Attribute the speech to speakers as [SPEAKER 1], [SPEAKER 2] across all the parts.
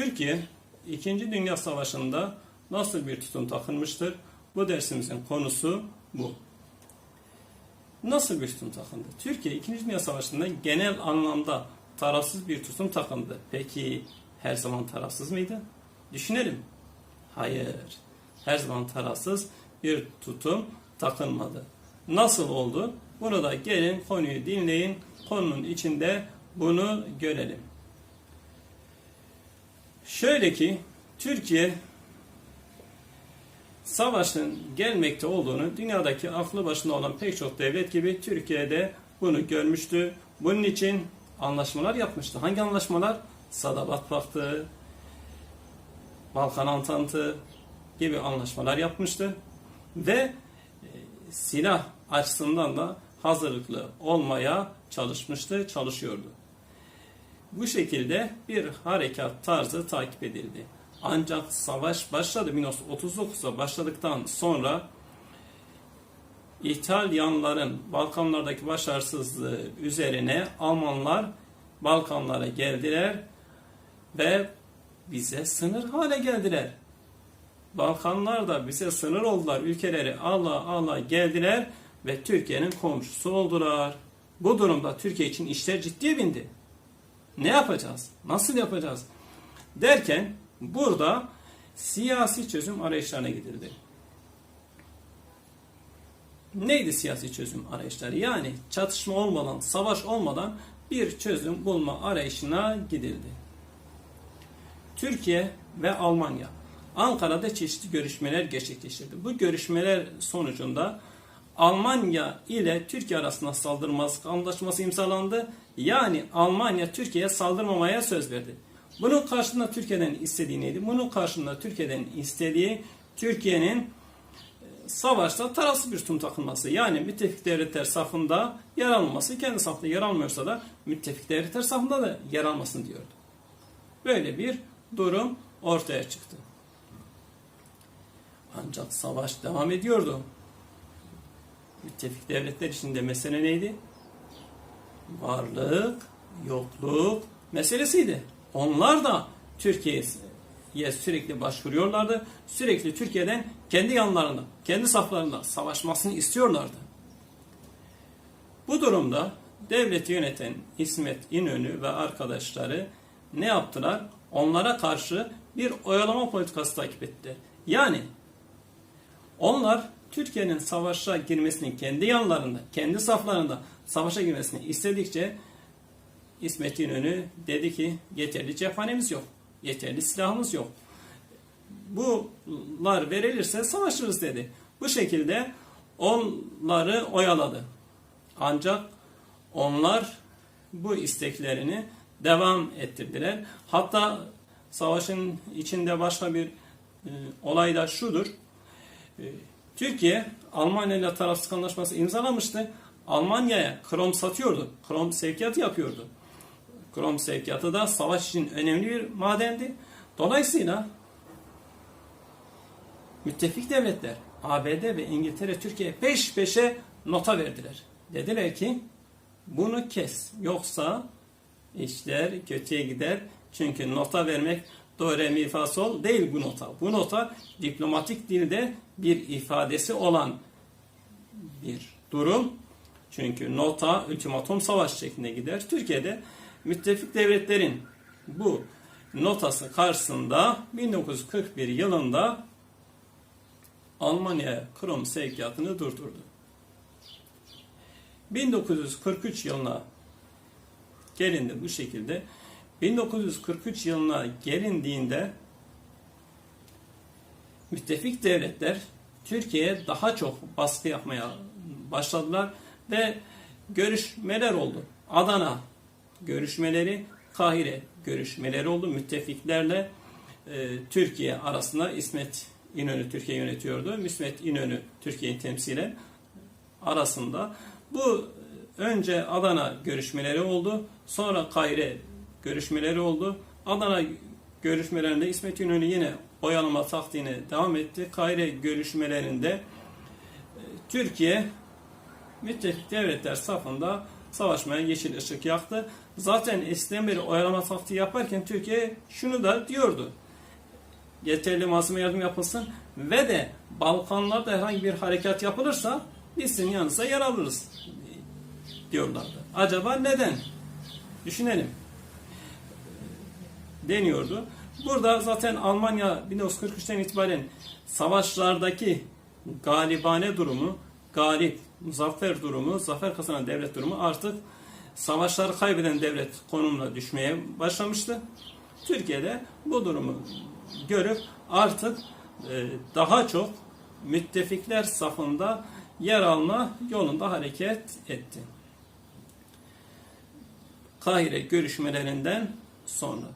[SPEAKER 1] Türkiye 2. Dünya Savaşı'nda nasıl bir tutum takınmıştır? Bu dersimizin konusu bu. Nasıl bir tutum takındı? Türkiye 2. Dünya Savaşı'nda genel anlamda tarafsız bir tutum takındı. Peki her zaman tarafsız mıydı? Düşünelim. Hayır. Her zaman tarafsız bir tutum takınmadı. Nasıl oldu? Bunu da gelin konuyu dinleyin. Konunun içinde bunu görelim. Şöyle ki Türkiye savaşın gelmekte olduğunu dünyadaki aklı başında olan pek çok devlet gibi Türkiye'de bunu görmüştü. Bunun için anlaşmalar yapmıştı. Hangi anlaşmalar? Sadabat Paktı, Balkan Antantı gibi anlaşmalar yapmıştı. Ve e, silah açısından da hazırlıklı olmaya çalışmıştı, çalışıyordu. Bu şekilde bir harekat tarzı takip edildi. Ancak savaş başladı 1939'da başladıktan sonra İtalyanların Balkanlardaki başarısızlığı üzerine Almanlar Balkanlara geldiler ve bize sınır hale geldiler. Balkanlar da bize sınır oldular. Ülkeleri Allah Allah geldiler ve Türkiye'nin komşusu oldular. Bu durumda Türkiye için işler ciddiye bindi. Ne yapacağız? Nasıl yapacağız? Derken burada siyasi çözüm arayışlarına gidildi. Neydi siyasi çözüm arayışları? Yani çatışma olmadan, savaş olmadan bir çözüm bulma arayışına gidildi. Türkiye ve Almanya Ankara'da çeşitli görüşmeler gerçekleştirdi. Bu görüşmeler sonucunda Almanya ile Türkiye arasında saldırmazlık anlaşması imzalandı. Yani Almanya Türkiye'ye saldırmamaya söz verdi. Bunun karşılığında Türkiye'den istediği neydi? Bunun karşılığında Türkiye'den istediği Türkiye'nin e, savaşta tarafsız bir tutum takılması. Yani müttefik devletler safında yer almaması, kendi safında yer almıyorsa da müttefik devletler safında da yer almasın diyordu. Böyle bir durum ortaya çıktı. Ancak savaş devam ediyordu. Müttefik devletler içinde mesele neydi? Varlık, yokluk meselesiydi. Onlar da Türkiye'ye sürekli başvuruyorlardı. Sürekli Türkiye'den kendi yanlarında, kendi saflarında savaşmasını istiyorlardı. Bu durumda devleti yöneten İsmet İnönü ve arkadaşları ne yaptılar? Onlara karşı bir oyalama politikası takip etti. Yani onlar Türkiye'nin savaşa girmesini kendi yanlarında, kendi saflarında savaşa girmesini istedikçe İsmet İnönü dedi ki yeterli cephanemiz yok, yeterli silahımız yok. Bunlar verilirse savaşırız dedi. Bu şekilde onları oyaladı. Ancak onlar bu isteklerini devam ettirdiler. Hatta savaşın içinde başka bir e, olay da şudur. E, Türkiye Almanya ile tarafsız anlaşması imzalamıştı. Almanya'ya krom satıyordu. Krom sevkiyatı yapıyordu. Krom sevkiyatı da savaş için önemli bir madendi. Dolayısıyla müttefik devletler ABD ve İngiltere Türkiye'ye peş peşe nota verdiler. Dediler ki bunu kes yoksa işler kötüye gider. Çünkü nota vermek do re mi fa sol değil bu nota. Bu nota diplomatik dilde bir ifadesi olan bir durum. Çünkü nota ultimatum savaş şeklinde gider. Türkiye'de müttefik devletlerin bu notası karşısında 1941 yılında Almanya Krom sevkiyatını durdurdu. 1943 yılına gelindi bu şekilde. 1943 yılına gelindiğinde müttefik devletler Türkiye'ye daha çok baskı yapmaya başladılar ve görüşmeler oldu. Adana görüşmeleri, Kahire görüşmeleri oldu. Müttefiklerle e, Türkiye arasında İsmet İnönü Türkiye yönetiyordu. İsmet İnönü Türkiye'yi temsilen arasında bu önce Adana görüşmeleri oldu. Sonra Kahire görüşmeleri oldu. Adana görüşmelerinde İsmet İnönü yine oyalama taktiğine devam etti. Kahire görüşmelerinde e, Türkiye müttefik devletler safında savaşmaya yeşil ışık yaktı. Zaten eskiden beri oyalama taktiği yaparken Türkiye şunu da diyordu. Yeterli malzeme yardım yapılsın ve de Balkanlarda herhangi bir harekat yapılırsa biz sizin yanınıza yer alırız diyorlardı. Acaba neden? Düşünelim. Deniyordu. Burada zaten Almanya 1943'ten itibaren savaşlardaki galibane durumu, galip, muzaffer durumu, zafer kazanan devlet durumu artık savaşları kaybeden devlet konumuna düşmeye başlamıştı. Türkiye'de bu durumu görüp artık e, daha çok müttefikler safında yer alma yolunda hareket etti. Kahire görüşmelerinden sonra.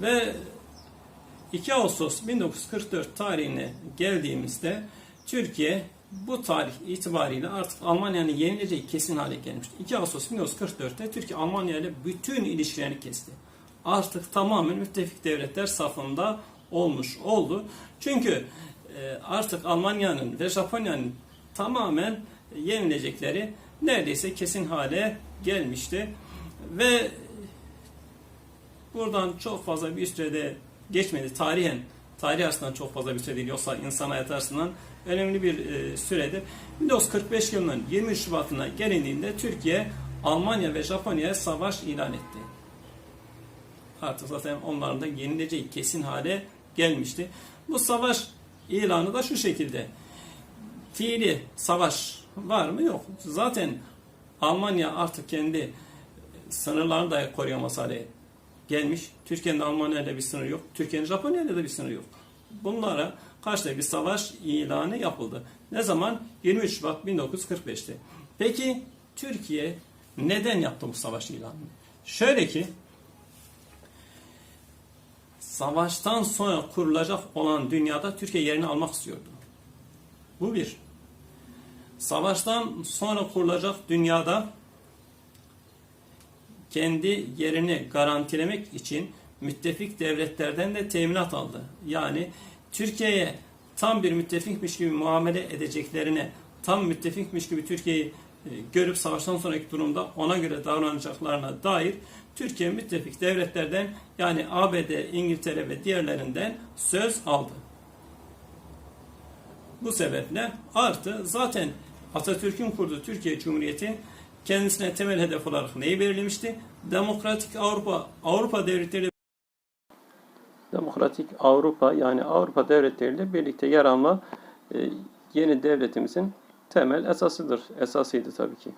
[SPEAKER 1] Ve 2 Ağustos 1944 tarihine geldiğimizde Türkiye bu tarih itibariyle artık Almanya'nın yenileceği kesin hale gelmişti. 2 Ağustos 1944'te Türkiye Almanya ile bütün ilişkilerini kesti. Artık tamamen müttefik devletler safında olmuş oldu. Çünkü e, artık Almanya'nın ve Japonya'nın tamamen yenilecekleri neredeyse kesin hale gelmişti. Ve buradan çok fazla bir sürede geçmedi. Tarihen, tarih açısından çok fazla bir süre değil. Yoksa insan hayatı açısından önemli bir e, süredir. 1945 yılının 23 Şubat'ına gelindiğinde Türkiye, Almanya ve Japonya'ya savaş ilan etti. Artık zaten onların da yenileceği kesin hale gelmişti. Bu savaş ilanı da şu şekilde. Fiili savaş var mı? Yok. Zaten Almanya artık kendi sınırlarını da koruyamaz hale gelmiş. Türkiye'nin Almanya ile bir sınır yok. Türkiye'nin Japonya ile de bir sınır yok. Bunlara karşı da bir savaş ilanı yapıldı. Ne zaman? 23 Şubat 1945'te. Peki Türkiye neden yaptı bu savaş ilanını? Şöyle ki savaştan sonra kurulacak olan dünyada Türkiye yerini almak istiyordu. Bu bir. Savaştan sonra kurulacak dünyada kendi yerini garantilemek için müttefik devletlerden de teminat aldı. Yani Türkiye'ye tam bir müttefikmiş gibi muamele edeceklerine, tam müttefikmiş gibi Türkiye'yi e, görüp savaştan sonraki durumda ona göre davranacaklarına dair Türkiye müttefik devletlerden yani ABD, İngiltere ve diğerlerinden söz aldı. Bu sebeple artı zaten Atatürk'ün kurduğu Türkiye Cumhuriyeti kendisine temel hedef olarak neyi belirlemişti? Demokratik Avrupa, Avrupa devletleri Demokratik Avrupa yani Avrupa devletleriyle birlikte yer alma e, yeni devletimizin temel esasıdır. Esasıydı tabii ki.